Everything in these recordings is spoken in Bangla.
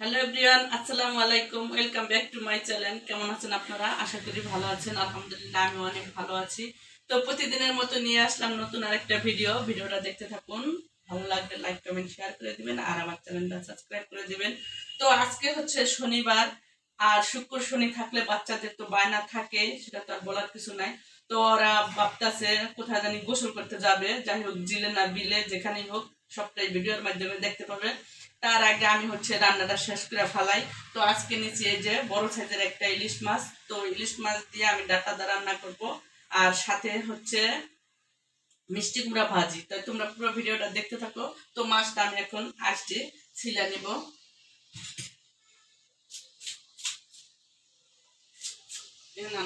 হ্যালো এভরিওয়ান, আসসালামু আলাইকুম, welcome back to my channel. কেমন আছেন আপনারা? আশা করি ভালো আছেন। আলহামদুলিল্লাহ আমি অনেক ভালো আছি। তো প্রতিদিনের মতো নিয়ে আসলাম নতুন আরেকটা ভিডিও। ভিডিওটা দেখতে থাকুন। ভালো লাগলে লাইক কমেন্ট শেয়ার করে দিবেন আর আমার চ্যানেলটা সাবস্ক্রাইব করে দিবেন। তো আজকে হচ্ছে শনিবার আর শুক্র শনি থাকলে বাচ্চাদের তো বায়না থাকে, সেটা তো আর বলার কিছু নাই। তো ওরা ভাবতাছে কোথায় জানি গোসল করতে যাবে। যাই হোক, জিলে না বিলে যেখানেই হোক, সবটাই ভিডিওর মাধ্যমে দেখতে পাবেন তার আগে আমি হচ্ছে রান্নাটা শেষ করে ফেলাই। তো আজকে নিচে এই যে বড় সাইজের একটা ইলিশ মাছ, তো ইলিশ মাছ দিয়ে আমি ডাটা দা রান্না করব। আর সাথে হচ্ছে মিষ্টি কুমড়া ভাজি। তাই তোমরা পুরো ভিডিওটা দেখতে থাকো। তো মাছটা আমি এখন আসছি ছিলে নেব। এ না।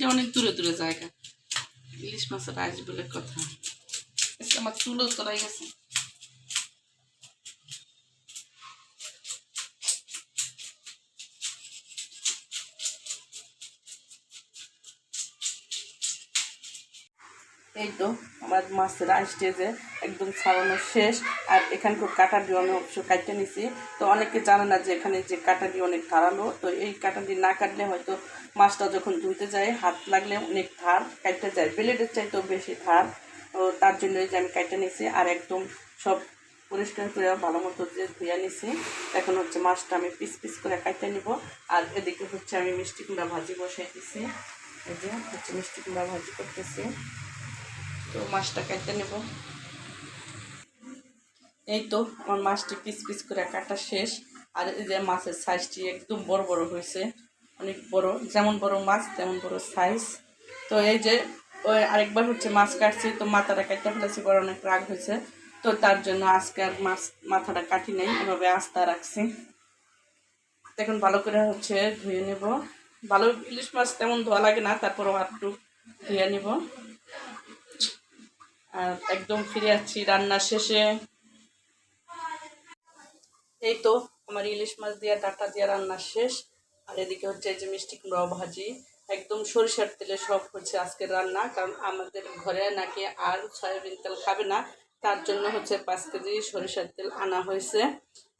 না অনেক দূরে দূরে জায়গা। ইলিশ মাছের আইস বলে কথা। আমার চুলও তোলাই গেছে। এই তো, আমার মাছের আইসটেজে একদম ছাড়ানো শেষ। আর এখানকার কাটা দিয়ে আমি অবশ্য কাটতে নিছি। তো অনেকে জানে না যে এখানে যে কাটা দিয়ে অনেক ধারালো। তো এই কাটা দিয়ে না কাটলে হয়তো মাছটা যখন ধুইতে যায়, হাত লাগলে অনেক ধার কাটতে যায়, ব্লেডের চাইতেও বেশি ধার। তার জন্য যে আমি কাটতে নিছি আর একদম সব পরিষ্কার করে ভালো মতো যে ধুয়ে নিছি, এখন হচ্ছে মাছটা আমি পিস পিস করে কাটতে নিব। আর এদিকে হচ্ছে আমি মিষ্টি কুমড়া ভাজি বসাইতেছি এই যে হচ্ছে মিষ্টি কুমড়া ভাজি করতেছি। তো মাছটা কাটতে নেব। এই তো আমার মাছটি পিস পিস করে কাটা শেষ। আর এই যে মাছের সাইজটি একদম বড় বড় হয়েছে। অনেক বড়, যেমন বড় মাছ, তেমন বড় সাইজ তো এই যে ওই আরেকবার হচ্ছে মাছ কাটছি, তো মাথাটা কাটতে ফেলেছি, বড় অনেক রাগ হয়েছে। তো তার জন্য আজকে আর মাছ, মাথাটা কাটি নেই, এভাবে আস্তা রাখছি। এখন ভালো করে হচ্ছে ধুয়ে নেব। ভালো ইলিশ মাছ তেমন ধোয়া লাগে না, তারপরও একটু ধুয়ে নেব। আর একদম ফিরে আসছি রান্না শেষে। এই তো, আমার ইলিশ মাছ দিয়ে, ডাটা দিয়ে রান্না শেষ। আর এদিকে হচ্ছে এই যে মিষ্টি কুমড়াও ভাজি, একদম সরিষার তেলে সব হচ্ছে আজকে রান্না, কারণ আমাদের ঘরে নাকি আর সয়াবিন তেল খাবে না, তার জন্য হচ্ছে পাঁচ কেজি সরিষার তেল আনা হয়েছে।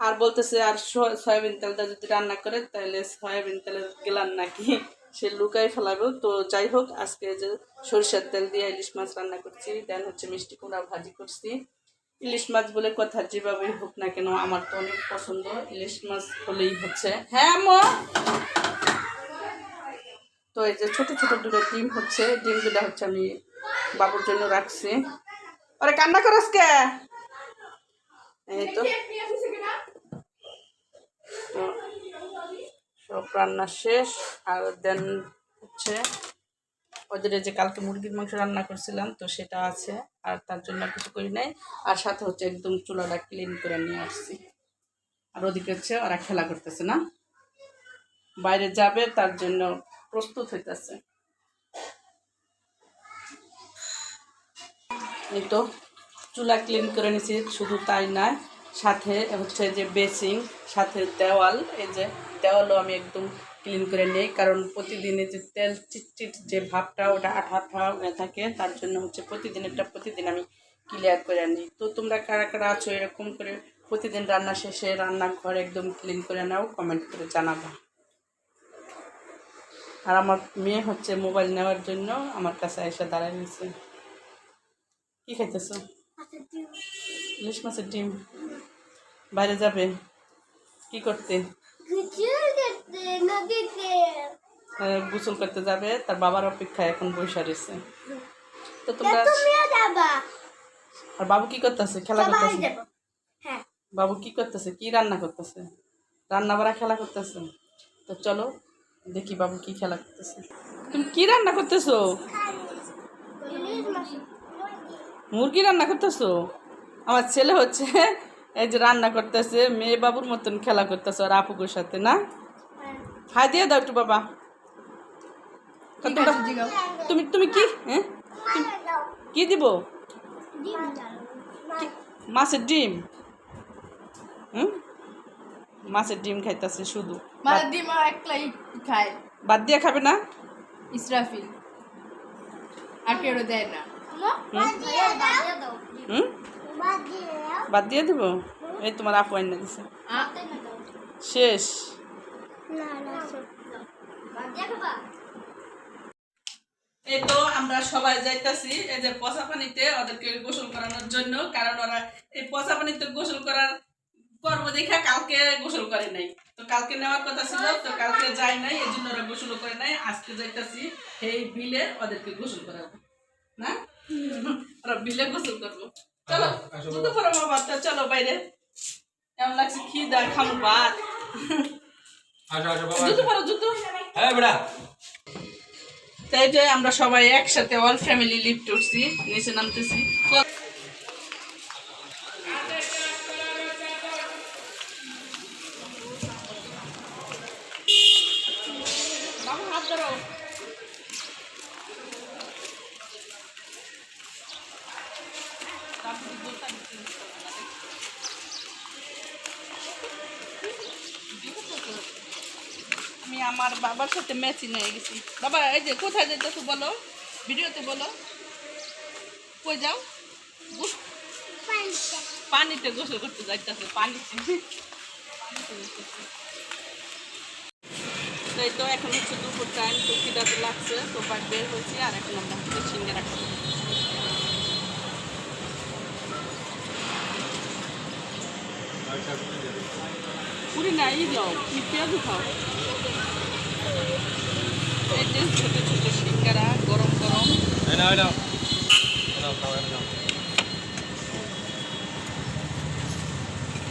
আর বলতেছে, আর সয়াবিন তেলটা যদি রান্না করে, তাহলে সয়াবিন তেলের গেলান নাকি? সে লুকাই ফেলাবে। তো যাই হোক, আজকে যে সরিষার তেল দিয়ে ইলিশ মাছ রান্না করছি, দেন হচ্ছে মিষ্টি কুমড়া ভাজি করছি। ইলিশ মাছ বলে কথা যেভাবেই হোক না কেন, আমার তো অনেক পছন্দ। ইলিশ মাছ হলেই হচ্ছে। হ্যাঁ মা তো এই যে ছোট ছোট দুটো ডিম হচ্ছে, ডিমগুলো হচ্ছে আমি বাবুর জন্য রাখছি। আরে কান্না করস কে? এই তো সব রান্না শেষ, আর দেন হচ্ছে ওদের যে কালকে মুরগির মাংস রান্না করছিলাম, তো সেটা আছে, আর তার জন্য কিছু করি নাই। আর সাথে হচ্ছে একদম চুলাটা ক্লিন করে নিয়ে আসছি। আর ওদিকে হচ্ছে ওরা খেলা করতেছে না। বাইরে যাবে, তার জন্য প্রস্তুত হইতেছে। এই তো, চুলা ক্লিন করে নিছি, শুধু তাই নয় সাথে হচ্ছে যে বেসিং সাথে দেওয়াল এই যে দেওয়ালও আমি একদম ক্লিন করে নিই কারণ প্রতিদিনে যে তেল চিটচিট যে ভাবটা ওটা আঠা আঠা হয়ে থাকে তার জন্য হচ্ছে প্রতিদিন এটা প্রতিদিন আমি ক্লিয়ার করে নিই। তো তোমরা কারা কারা আছো এরকম করে প্রতিদিন রান্না শেষে রান্নাঘর একদম ক্লিন করে নাও কমেন্ট করে জানাবা। আর আমার মেয়ে হচ্ছে মোবাইল নেওয়ার জন্য আমার কাছে এসে দাঁড়ায় নিয়েছে কি খাইতেছো? ইলিশ মাছের ডিম। বাইরে যাবে। কি করতে? গোসল করতে যাবে। তার বাবার অপেক্ষায় এখন বৈশা রয়েছে। তো তোমরা আর বাবু কি করতেছে? খেলা করতেছে? হ্যাঁ। বাবু কি করতেছে? কি রান্না করতেছে? রান্না বাড়া খেলা করতেছে? তো চলো দেখি বাবু কি খেলা করতেছে। তুমি কি রান্না করতেছো? মুরগি রান্না করতেছো? আমার ছেলে হচ্ছে এই যে রান্না করতেছে মেয়ে বাবুর মতন খেলা করতেছে আর আপুকুর সাথে না? হাই দিয়ে দাও একটু বাবা। তুমি তুমি কি? হ্যাঁ? কি দিব? মাছের ডিম। হুম? মাছের ডিম খাইতেছে শুধু। মানে ডিমা একলাই খায়। বাদ দিয়ে খাবে না? ইসরাফিল। আর কেউ দেয় না। হুম? বাদ দিয়ে দেবো? এই তোমার আপু আইনা দিছে। শেষ। এই তো আমরা সবাই যাইতাছি, এই যে পচা পানিতে ওদেরকে গোসল করানোর জন্য, কারণ ওরা এই পচা পানিতে গোসল করার পর্ব দেখা কালকে গোসল করে নাই। তো কালকে নেওয়ার কথা ছিল, তো কালকে যায় নাই এই জন্য ওরা গোসল করে নাই। আজকে যাইতাছি এই বিলে ওদেরকে গোসল করাবো। না? ওরা বিলে গোসল করব। চলো জুতো পরো মা বাচ্চা চলো বাইরে। এমন লাগছে খিদা খামু ভাত। আসো আসো বাবা জুতো পরো জুতো। হ্যাঁ বেড়া। তাই যে আমরা সবাই একসাথে অল ফ্যামিলি লিফট উঠছি নিচে নামতেছি। আমার বাবার সাথে ম্যাচই হয়ে গেছি। বাবা, এই যে কোথায় যেতেছো বলো? ভিডিওতে বলো। কই যাও? পানিতে গোসল করতে যাইতেছে পানিতে তো তো এখন হচ্ছে দুপুর টাইম তো খিদাতে লাগছে, তো পাট বের হয়েছি, আর এখন আমরা হচ্ছে সিঙ্গারা খাব পুরি না এই যাও তুমি পেঁয়াজু খাও। এই যে ছোট ছোট সিঙ্গারা গরম গরম।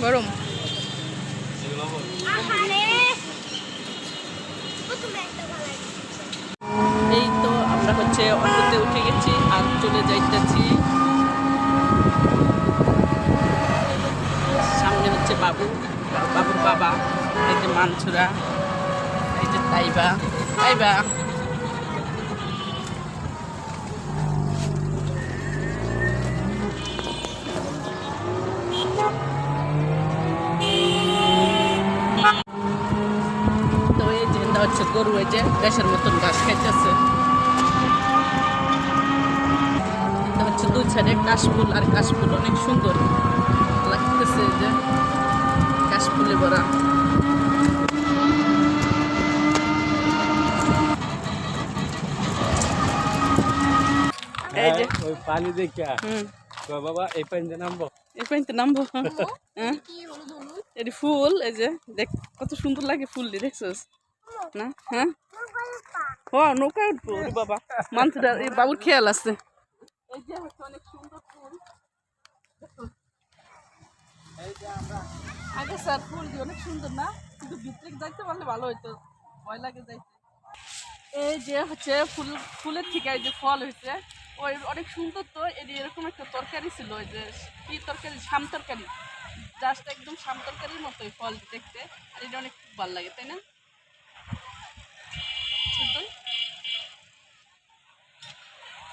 গরম। এই তো আমরা হচ্ছে অটোতে উঠে গেছি আর চলে যাইতেছি। সামনে হচ্ছে বাবু। বাবুর বাবা, এই যে মানছুরা, এই যে তাইবা তাইবা। এই যে হচ্ছে গরু, এই যে দেশের মতন ঘাস খাইতেছে। হচ্ছে দুই সাইডে কাশফুল, আর কাশফুল অনেক সুন্দর লাগতেছে এই যে কাশফুলে এই যে। হ্যাঁ, ওই পানি দেখিয়া। হুম। বাবা এই পানিতে নামবো? এই পানিতে নামবো হ্যাঁ। এটি ফুল এই যে দেখ কত সুন্দর লাগে ফুল দিয়ে দেখছস? না? হ্যাঁ? ও নৌকা উঠবো বাবা। মানসিদার এই বাবুর খেয়াল আছে। এই যে অনেক সুন্দর ফুল এই যে আমরা আগে স্যার ফুল দিয়ে, অনেক সুন্দর না? কিন্তু ভিতরে যাইতে পারলে ভালো হইতো। ভয় লাগে যাইতে। এই যে হচ্ছে ফুল, ফুলের থেকে যে ফল হয়েছে ওই অনেক সুন্দর তো এটি এরকম একটা তরকারি ছিল, ওই যে কি তরকারি? শাম তরকারি। জাস্ট একদম শাম তরকারির মতোই ফল দেখতে, আর এটা অনেক খুব ভালো লাগে, তাই না।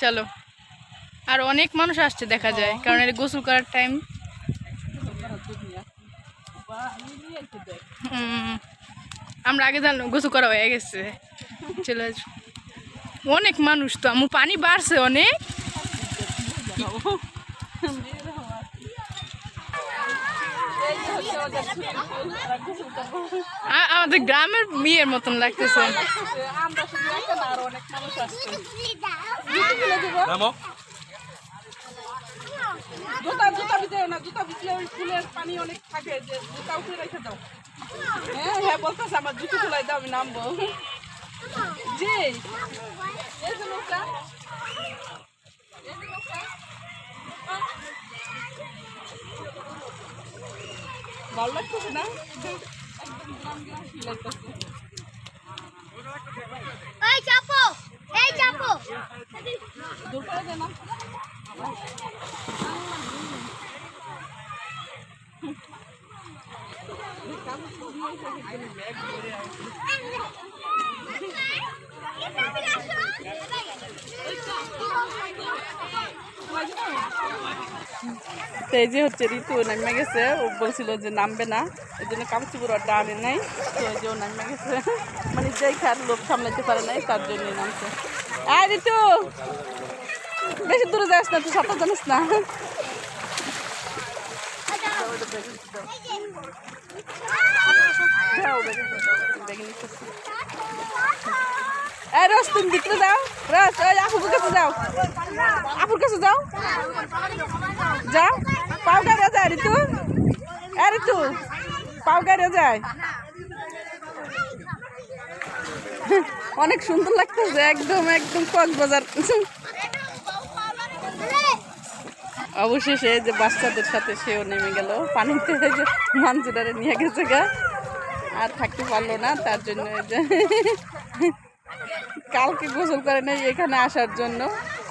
চলো। আর অনেক মানুষ আসছে দেখা যায়, কারণ এটা গোসল করার টাইম বা আমি নিয়ে এসে দেখ আমরা আগে জানলাম গোসল করা হয়ে গেছে। চলে আসো। অনেক মানুষ তো আমার পানি বাড়ছে অনেক। আমাদের গ্রামের বিয়ের মতন লাগতেছে আমরা শুধু একটা না আরও অনেক মানুষ আসছে নামো জুতা জুতা ভিতরে না জুতা ভিতরে ওই ফুলের পানি অনেক থাকে যে জুতা উঠে রেখে দাও। হ্যাঁ হ্যাঁ বলতেছে আমার জুতো তুলাই দাও আমি নামবো। জি। এই যে ভালো লাগতেছে না? একদম গ্রাম গ্রাম ফিল লাগতেছে এই চাপো এই চাপো। দূর করে দে না। এই যে হচ্ছে ঋতু, নামে গেছে। ও বলছিল যে নামবে না। এই জন্য চুপড় ওটা আনে নাই। তো এই যে ও নামে গেছে। মানে যেই খার লোক সামলাতে পারে নাই, তার জন্যই নামছে। আয় ঋতু! বেশি দূরে যাস না, তুই সাঁতার জানিস না। রস তুমি ভিতরে যাও রস ওই আপুর কাছে যাও। আপুর কাছে যাও। যাও গাড়িয়া যায় ঋতু এ ঋতু গাড়িয়া যায়। অনেক সুন্দর লাগতেছে, একদম একদম কক্সবাজার। অবশেষে যে বাচ্চাদের সাথে সেও নেমে গেল। পানিতে যে নিয়ে গেছে গা। আর থাকতে পারল না, তার জন্য কালকে গোসল করে নেই এখানে আসার জন্য।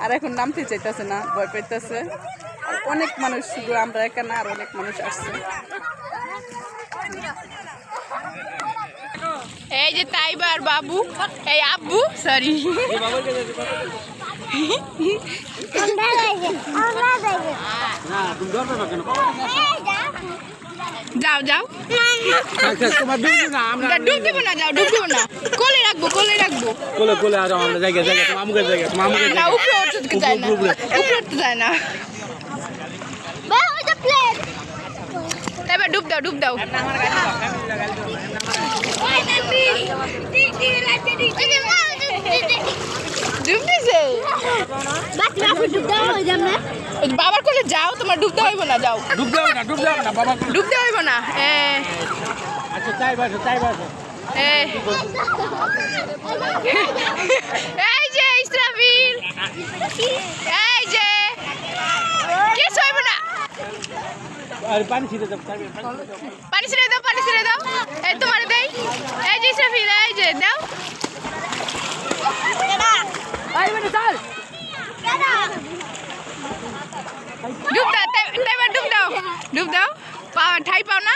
আর এখন নামতে চাইতেছে না, ভয় পাইতেছে। অনেক মানুষ শুধু আমরা এখানে আর অনেক মানুষ আসছে। এই যে তাইবার বাবু, এই আব্বু সরি যাও যাও। আমরা ডুব দেবো না যাও ডুব দেবো না। কোলে রাখব কোলে রাখব। কোলে কোলে আর আমরা জায়গা জায়গা তোমার জায়গা তোমার না জায়গা উপরে উঠতে যায় না। উপরে, উপরে। উঠতে যায় না। বা ওই যে প্লেট তারপর ডুব দাও ডুব দাও। ওই ডুব দিছে? বাবার কোলে যাও তোমার ডুব দেওয়া হইব না যাও। ডুব দেবে না ডুব দেবে না বাবা। ডুব দেওয়া হইব না এ। আচ্ছা তাই বাসো তাই বাসো। এই যে ইসরাফিল। এই যে। কিছু হইব না। আর পানি ছিটে দাও। পানি ছেড়ে দাও পানি ছেড়ে দাও। এই তোমার দেই। এই যে ইসরাফিল এই যে দাও। আই বেটা চল। ডুব দাও তাই তাইবার ডুব দাও। ডুব দাও। পা ঠাই পাও না?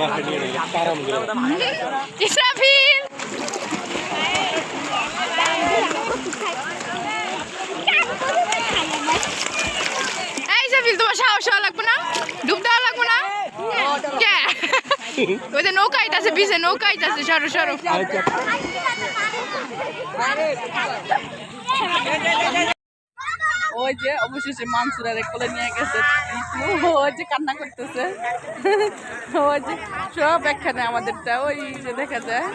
বাসা নিয়ে নিয়ে পারাম গেল ইসরাফিল! এই ইসরাফিল তোমার সাহস হওয়া লাগবে না? ডুব দেওয়া লাগবে না? ওই যে নৌকা আইতাছে পিছে নৌকা আইতাছে সরো সরো। ওই যে, অবশেষে মানসুরার কোলে নিয়ে গেছে। ওই যে কান্না করতেছে। ওই যে, সব একখানে আমাদেরটা, ওই যে দেখা যায়।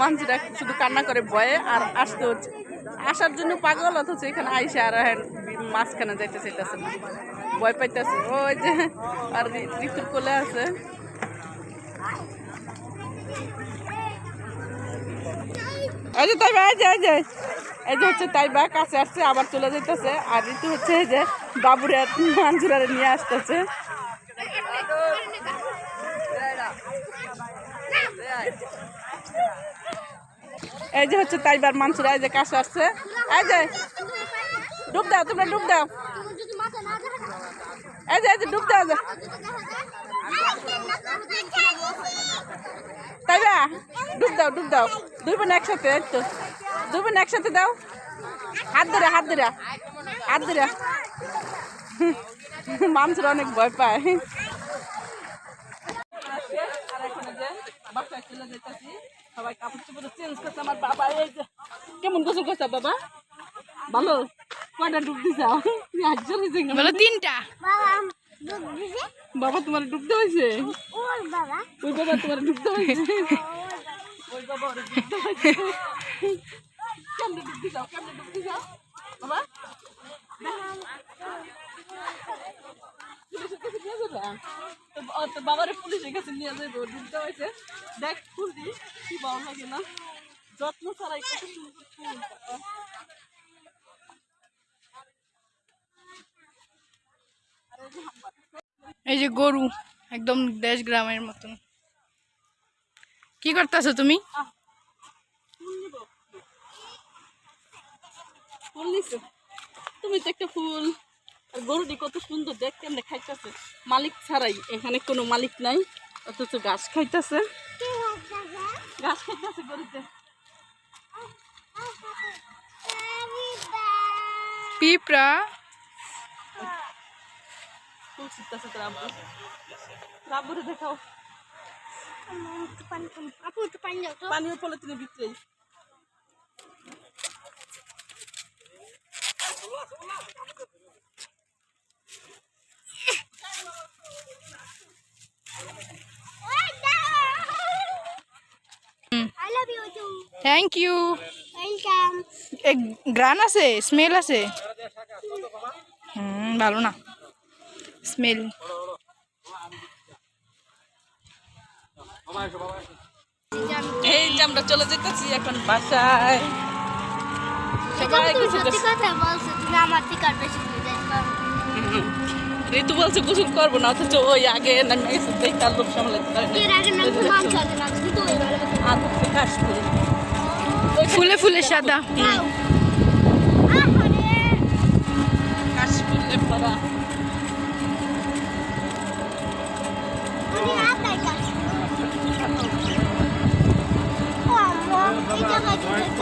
মানসুরা শুধু কান্না করে ভয়ে আর আসতে হচ্ছে। আসার জন্য পাগল অথচ এখানে আইসে আর মাঝখানে যাইতে চাইতেছে না। ভয় পাইতেছে। ওই যে, আর ঋতুর কোলে আছে। এই যে তাই এই যে এই যে। এই যে হচ্ছে তাই বা কাছে আসছে আবার চলে যেতেছে আর ঋতু হচ্ছে এই যে বাবুরে মাঞ্জুরারে নিয়ে আসতেছে। এই যে হচ্ছে তাই তাইবার মানসুরা এই যে কাছে আসছে। এই যে ডুব দাও তোমরা ডুব দাও। এই যে এই যে ডুব দাও তাইবা ডুব দাও ডুব দাও। দুই বোন একসাথে এই তো। দুই বোন একসাথে দাও। হাত ধরে হাত ধরে হাত ধরে। মানুষরা অনেক ভয় পায়। আর এখন এই যে বাসায় চলে যেতেছি সবাই কাপড় চোপড় চেঞ্জ করছে আমার বাবা এই যে কেমন গোসল করছে বাবা? ভালো? কয়টা ডুব দিছাও তিনটা। বাবা তোমার ডুবতে হয়েছে? বাবা। ওই বাবা তোমার ডুবতে হয়েছে? বাবা। বাবা বাবারে পুলিশের কাছে নিয়ে যাবে ডুবতে হয়েছে। দেখ ফুল দি কি ভালো লাগে না। যত্ন ছাড়াই কত সুন্দর ফুল। এই যে গরু একদম দেশ গ্রামের মতন। কি করতেছো তুমি? ফুল নিছো? তুমি তো একটা ফুল। আর গরুটি কত সুন্দর দেখ কেমনে খাইতেছে। মালিক ছাড়াই এখানে কোনো মালিক নাই অথচ ঘাস খাইতেছে। ঘাস খাইতেছে গরুতে। পিঁপড়া ফুল ছিটতেছে তোর আব্বু তোর আব্বুরে দেখাও আপু একটু পানি দাও তো পানীয় পলিথিনের ভিতরে I love you. Too. Thank you Welcome. গ্রান আছে স্মেল আছে হুম ভালো না স্মেল। এই যে আমরা চলে যেতেছি এখন বাসায়। ঋতু বলছে গোসল করব না অথচ ওই আগে নামে গেছে লোক সামলাতে পারে না। এর আগে নাম তো মাংস আছে না তুমি তো ওই ভালো আর হচ্ছে কাশফুল ফুলে ফুলে সাদা খাও আহারে কাশফুলে ভরা তুমি আটাই কাজ ও আম্মা এই জায়গায় তো দেখতে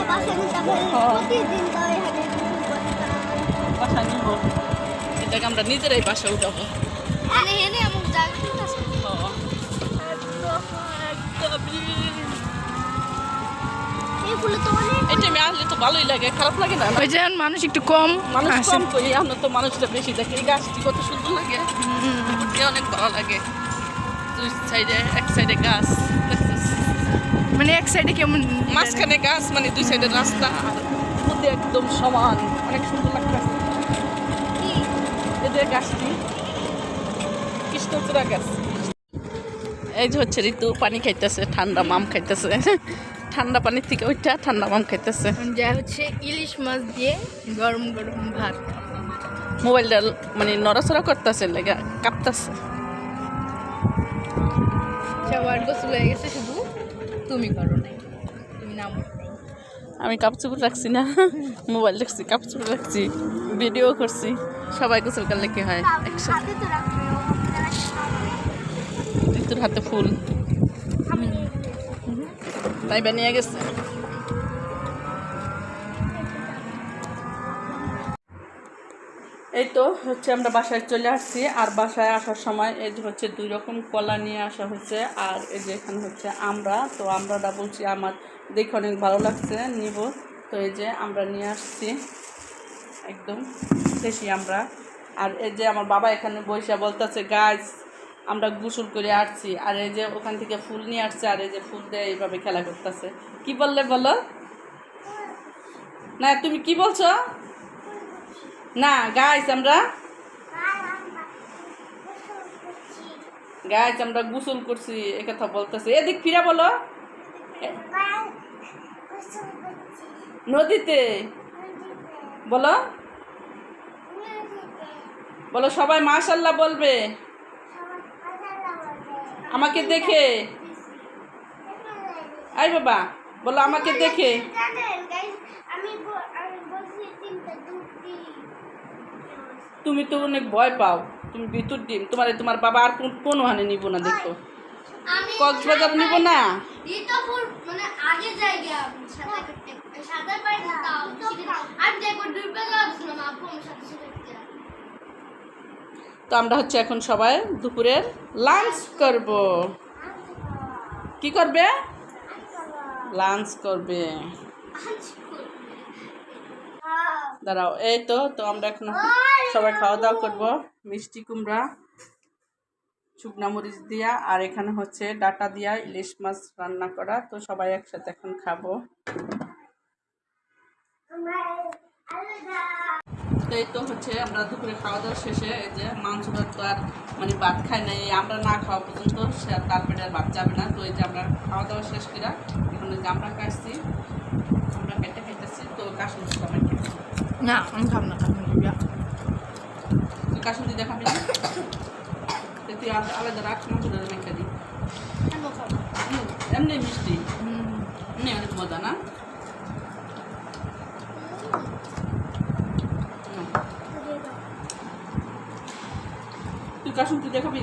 পাচ্ছেন প্রতিদিন তো এখানে বাসা নিব এটাকে আমরা নিজেরাই বাসা উঠাবো মানে এনে এমন জায়গা ঠিক আছে এই ফুলে তো অনেক এটা আমি আসলে তো ভালোই লাগে খারাপ লাগে না? ওই যেমন মানুষ একটু কম মানুষ কম করি আমরা তো মানুষটা বেশি দেখি। এই গাছটি কত সুন্দর লাগে। অনেক ভালো লাগে। দুই সাইডে এক সাইডে গাছ? মানে এক সাইডে কেমন মাঝখানে গাছ মানে দুই সাইডে রাস্তা মধ্যে একদম সমান। অনেক সুন্দর লাগতেছে। এদের গাছটি? কৃষ্ণচূড়া গাছ। এই যে হচ্ছে ঋতু পানি খাইতেছে ঠান্ডা মাম খাইতেছে। ঠান্ডা পানির থেকে ওইটা ঠান্ডা মাম খাইতেছে। যা হচ্ছে ইলিশ মাছ দিয়ে গরম গরম ভাত। মোবাইলটা মানে নড়াচড়া করতেছে লেগে কাঁপতেছে। সবার গোসল হয়ে গেছে শুধু তুমি করো নাই। তুমি নাম। আমি কাপচুপুর রাখছি না। মোবাইল রাখছি কাপচুপুর রাখছি ভিডিও করছি। সবাই গোসল করলে কি হয়? একসাথে। হাতে ফুল। তাই বানিয়ে গেছে? এই তো হচ্ছে আমরা বাসায় চলে আসছি, আর বাসায় আসার সময় এই যে হচ্ছে দুই রকম কলা নিয়ে আসা হয়েছে, আর এই যে এখানে হচ্ছে আমরা, তো আমরাটা বলছি আমার দেখে অনেক ভালো লাগছে, নিব। তো এই যে আমরা নিয়ে আসছি, একদম দেশি আমরা। আর এই যে আমার বাবা এখানে বৈশা বলতেছে গাছ আমরা গোসল করে আসছি। আর এই যে ওখান থেকে ফুল নিয়ে আসছে, আর এই যে ফুল দিয়ে এইভাবে খেলা করতেছে। কি বললে বলো? না, তুমি কি বলছো? না গাইস আমরা গাইস আমরা গোসল করছি, এ কথা বলতেছে। এদিক ফিরা বলো। নদীতে। বলো। বলো, সবাই মাশাল্লাহ বলবে। আমাকে দেখে। আই বাবা, বলো, আমাকে দেখে। আমি ব- আমি বলছি তিনটা দুটি তুমি তো অনেক ভয় পাও। তুমি ভিতর ডিম তোমার তোমার বাবা আর কোন কোনো হানে নিব না দেখো। কক্সবাজার নিব না? মানে সাথে তো আমরা হচ্ছে এখন সবাই দুপুরের লাঞ্চ করব। কি করবে? লাঞ্চ করবে। দাঁড়াও, এই তো তো আমরা এখন সবাই খাওয়া দাওয়া করব। মিষ্টি কুমড়া, শুকনা মরিচ দিয়া, আর এখানে হচ্ছে ডাটা দিয়া ইলিশ মাছ রান্না করা। তো সবাই একসাথে এখন খাব। এই তো হচ্ছে আমরা দুপুরে খাওয়া দাওয়া শেষে, এই যে মাংসটা তো আর মানে ভাত খাই নাই আমরা না খাওয়া পর্যন্ত, সে তার পেটে আর ভাত যাবে না। তো এই যে আমরা খাওয়া দাওয়া শেষ করে এখন আমরা খাইছি, আমরা পেটে খেতেছি তো খেয়েছি না আমি খাব না খাব না তুই কাশুন দিতে খাবি না? তুই আলাদা রাখ মাংসটা রেখে দিই। এমনি মিষ্টি। এমনি অনেক মজা না। তুই তুই দেখাবি?